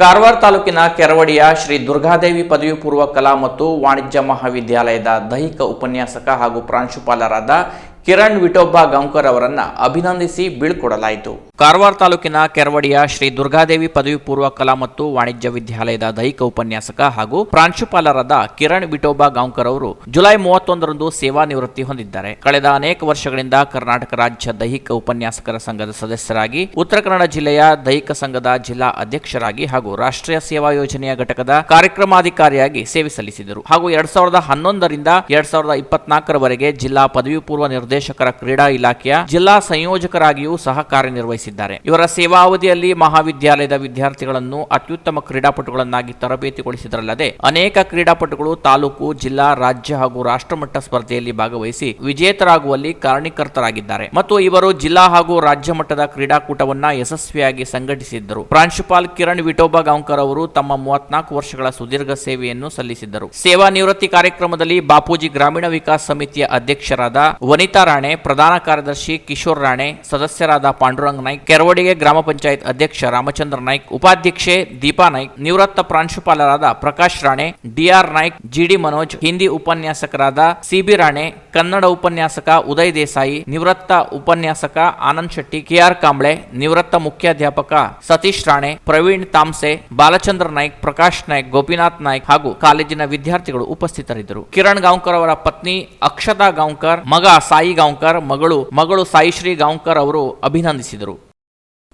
ಕಾರವಾರ ತಾಲೂಕಿನ ಕೆರವಡಿಯ ಶ್ರೀ ದುರ್ಗಾದೇವಿ ಪದವಿ ಪೂರ್ವ ಕಲಾ ಮತ್ತು ವಾಣಿಜ್ಯ ಮಹಾವಿದ್ಯಾಲಯದ ದೈಹಿಕ ಉಪನ್ಯಾಸಕ ಹಾಗೂ ಪ್ರಾಂಶುಪಾಲರಾದ ಕಿರಣ್ ವಿಠೋಬಾ ಗಾಂವ್ಕರ್ ಅವರನ್ನು ಅಭಿನಂದಿಸಿ ಬೀಳ್ಕೊಡಲಾಯಿತು. ಕಾರವಾರ ತಾಲೂಕಿನ ಕೆರವಡಿಯ ಶ್ರೀ ದುರ್ಗಾದೇವಿ ಪದವಿ ಪೂರ್ವ ಕಲಾ ಮತ್ತು ವಾಣಿಜ್ಯ ವಿದ್ಯಾಲಯದ ದೈಹಿಕ ಉಪನ್ಯಾಸಕ ಹಾಗೂ ಪ್ರಾಂಶುಪಾಲರಾದ ಕಿರಣ್ ವಿಟೋಬಾ ಗಾಂವ್ಕರ್ ಅವರು ಜುಲೈ ಮೂವತ್ತೊಂದರಂದು ಸೇವಾ ನಿವೃತ್ತಿ ಹೊಂದಿದ್ದಾರೆ. ಕಳೆದ ಅನೇಕ ವರ್ಷಗಳಿಂದ ಕರ್ನಾಟಕ ರಾಜ್ಯ ದೈಹಿಕ ಉಪನ್ಯಾಸಕರ ಸಂಘದ ಸದಸ್ಯರಾಗಿ, ಉತ್ತರ ಕನ್ನಡ ಜಿಲ್ಲೆಯ ದೈಹಿಕ ಸಂಘದ ಜಿಲ್ಲಾ ಅಧ್ಯಕ್ಷರಾಗಿ ಹಾಗೂ ರಾಷ್ಟ್ರೀಯ ಸೇವಾ ಯೋಜನೆಯ ಘಟಕದ ಕಾರ್ಯಕ್ರಮಾಧಿಕಾರಿಯಾಗಿ ಸೇವೆ ಸಲ್ಲಿಸಿದರು. ಹಾಗೂ ಎರಡ್ ಸಾವಿರದ ಹನ್ನೊಂದರಿಂದ ಎರಡ್ ಸಾವಿರದ ಇಪ್ಪತ್ನಾಲ್ಕರವರೆಗೆ ಜಿಲ್ಲಾ ಪದವಿ ಪೂರ್ವ ನಿರ್ದೇಶಕರ ಕ್ರೀಡಾ ಇಲಾಖೆಯ ಜಿಲ್ಲಾ ಸಂಯೋಜಕರಾಗಿಯೂ ಸಹ ಕಾರ್ಯನಿರ್ವಹಿಸಿದ್ದಾರೆ ಇವರ ಸೇವಾವಧಿಯಲ್ಲಿ ಮಹಾವಿದ್ಯಾಲಯದ ವಿದ್ಯಾರ್ಥಿಗಳನ್ನು ಅತ್ಯುತ್ತಮ ಕ್ರೀಡಾಪಟುಗಳನ್ನಾಗಿ ತರಬೇತಿಗೊಳಿಸಿದರಲ್ಲದೆ ಅನೇಕ ಕ್ರೀಡಾಪಟುಗಳು ತಾಲೂಕು, ಜಿಲ್ಲಾ, ರಾಜ್ಯ ಹಾಗೂ ರಾಷ್ಟ್ರಮಟ್ಟ ಸ್ಪರ್ಧೆಯಲ್ಲಿ ಭಾಗವಹಿಸಿ ವಿಜೇತರಾಗುವಲ್ಲಿ ಕಾರಣೀಕರ್ತರಾಗಿದ್ದಾರೆ. ಮತ್ತು ಇವರು ಜಿಲ್ಲಾ ಹಾಗೂ ರಾಜ್ಯ ಮಟ್ಟದ ಕ್ರೀಡಾಕೂಟವನ್ನ ಯಶಸ್ವಿಯಾಗಿ ಸಂಘಟಿಸಿದ್ದರು. ಪ್ರಾಂಶುಪಾಲ್ ಕಿರಣ್ ವಿಠೋಬಾ ಗಾಂವ್ಕರ್ ಅವರು ತಮ್ಮ ಮೂವತ್ನಾಲ್ಕು ವರ್ಷಗಳ ಸುದೀರ್ಘ ಸೇವೆಯನ್ನು ಸಲ್ಲಿಸಿದ್ದರು. ಸೇವಾ ನಿವೃತ್ತಿ ಕಾರ್ಯಕ್ರಮದಲ್ಲಿ ಬಾಪೂಜಿ ಗ್ರಾಮೀಣ ವಿಕಾಸ್ ಸಮಿತಿಯ ಅಧ್ಯಕ್ಷರಾದ ವನಿತಾ ರಾಣೆ, ಪ್ರಧಾನ ಕಾರ್ಯದರ್ಶಿ ಕಿಶೋರ್ ರಾಣೆ, ಸದಸ್ಯರಾದ ಪಾಂಡುರಂಗ್ ನಾಯ್ಕ್ ಕೆರವಡಿಗೆ ಗ್ರಾಮ ಪಂಚಾಯತ್ ಅಧ್ಯಕ್ಷ ರಾಮಚಂದ್ರ ನಾಯ್ಕ್, ಉಪಾಧ್ಯಕ್ಷೆ ದೀಪಾ ನಾಯ್ಕ್, ನಿವೃತ್ತ ಪ್ರಾಂಶುಪಾಲರಾದ Prakash Rane, D R Naik, G D Manoj, Hindi ಉಪನ್ಯಾಸಕರಾದ ಸಿಬಿ ರಾಣೆ, ಕನ್ನಡ ಉಪನ್ಯಾಸಕ ಉದಯ್ ದೇಸಾಯಿ, ನಿವೃತ್ತ ಉಪನ್ಯಾಸಕ ಆನಂದ್ ಶೆಟ್ಟಿ, ಕೆಆರ್ ಕಾಂಬ್ಳೆ, ನಿವೃತ್ತ ಮುಖ್ಯಾಧ್ಯಾಪಕ ಸತೀಶ್ ರಾಣೆ, ಪ್ರವೀಣ್ ತಾಮ್ಸೆ, ಬಾಲಚಂದ್ರ ನಾಯ್ಕ್, ಪ್ರಕಾಶ್ ನಾಯ್ಕ್, ಗೋಪಿನಾಥ್ ನಾಯ್ಕ್ ಹಾಗೂ ಕಾಲೇಜಿನ ವಿದ್ಯಾರ್ಥಿಗಳು ಉಪಸ್ಥಿತರಿದ್ದರು. ಕಿರಣ್ ಗಾಂವ್ಕರ್ ಅವರ ಪತ್ನಿ ಅಕ್ಷತಾ ಗಾಂವ್ಕರ್, ಮಗ ಸಾಯಿ ಗಾಂವ್ಕರ್, ಮಗಳು ಮಗಳು ಸಾಯಿಶ್ರೀ ಗಾಂವ್ಕರ್ ಅವರು ಅಭಿನಂದಿಸಿದರು.